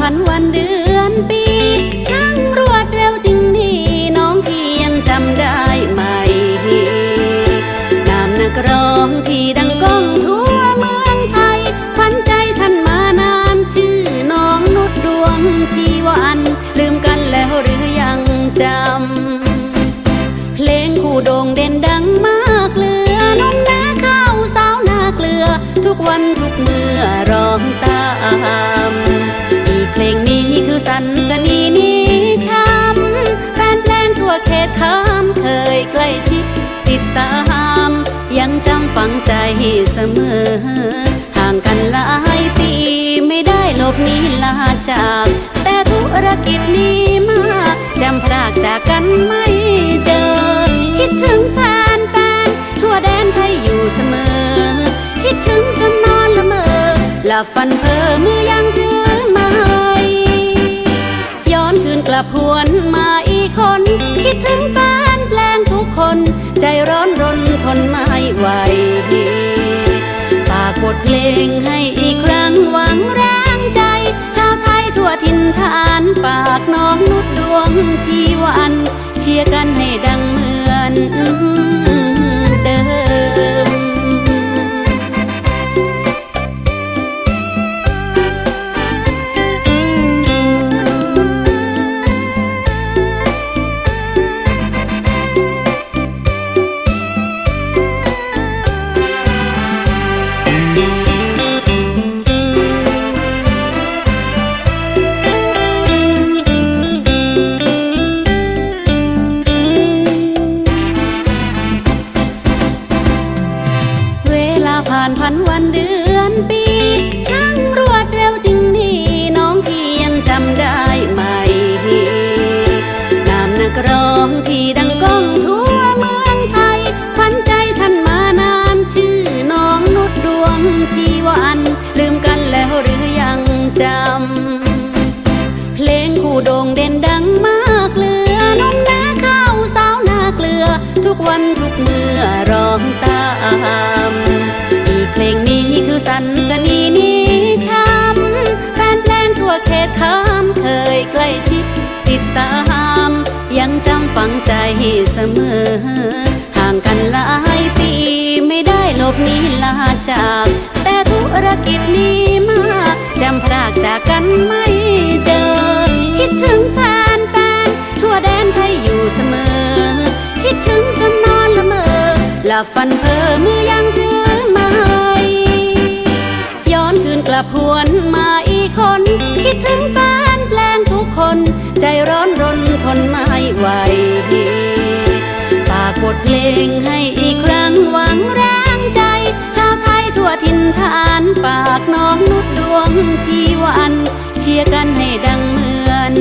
พันวันเดือนปี ช่างรวดเร็วจริงดีน้องเพียงจำได้ไหมนามนักร้องที่ดังก้องทั่วเมืองไทยขวัญใจท่านมานานชื่อน้องนุดดวงชีวันลืมกันแล้วหรือยังจำ เพลงคู่โด่งเด่นดังมากเลือนมนาข้าวสาวนาเกลือ ทุกวันทุกเมื่อร้องตาม เพลงนี้คือสันสนีนี้ช้ำแฟนเพลงทั่วเขตคำเคยใกล้ชิดติดตาม ยังจำฝังใจเสมอ ห่างกันหลายปีไม่ได้ลบนี้ลาจาก แต่ธุรกิจนี้มากจำพรากจากกันไม่เจอ คิดถึงแฟนแฟนทั่วแดนไทยอยู่เสมอ คิดถึงจนนอนละเมอหลับฝันเพ้อเมื่อยังถึง ลับหวนมาอีกคน คิดถึงแฟนแปลงทุกคน ใจร้อนรนทนไม่ไหวฝากบทเพลงให้อีกครั้งหวังแรงใจ ชาวไทยทั่วทินทานฝากน้องนุดดวงชีวัน เชียร์กันให้ดังเหมือน ผ่านพันวันเดือนปี ช่างรวดเร็วจริงนี่น้องพี่ยังจำได้ไหมนามนักร้องที่ดังก้องทั่วเมืองไทยขวัญใจท่านมานานชื่อน้องนุดดวงชีวันลืมกันแล้วหรือยังจำ เพลงคู่โด่งเด่นดังมากเหลือนมนาข้าวสาวนาเกลือ ทุกวันทุกเมื่อร้องตา เสมอ ห่างกันหลายปีไม่ได้หลบหนีลาจาก แต่ธุรกิจนี้มากจำพรากจากกันไม่เจอ คิดถึงแฟนแฟนทั่วแดนไทยอยู่เสมอ คิดถึงจนนอนละเมอหลับฝันเพ้อเมื่อยังถือไม้ย้อนคืนกลับหวนมาอีกคน คิดถึง งให้อีกครั้งหวังแรงใจ ชาวไทยทั่วทินฐานฝากน้องนุดดวงชีวัน เชียร์กันให้ดังเหมือน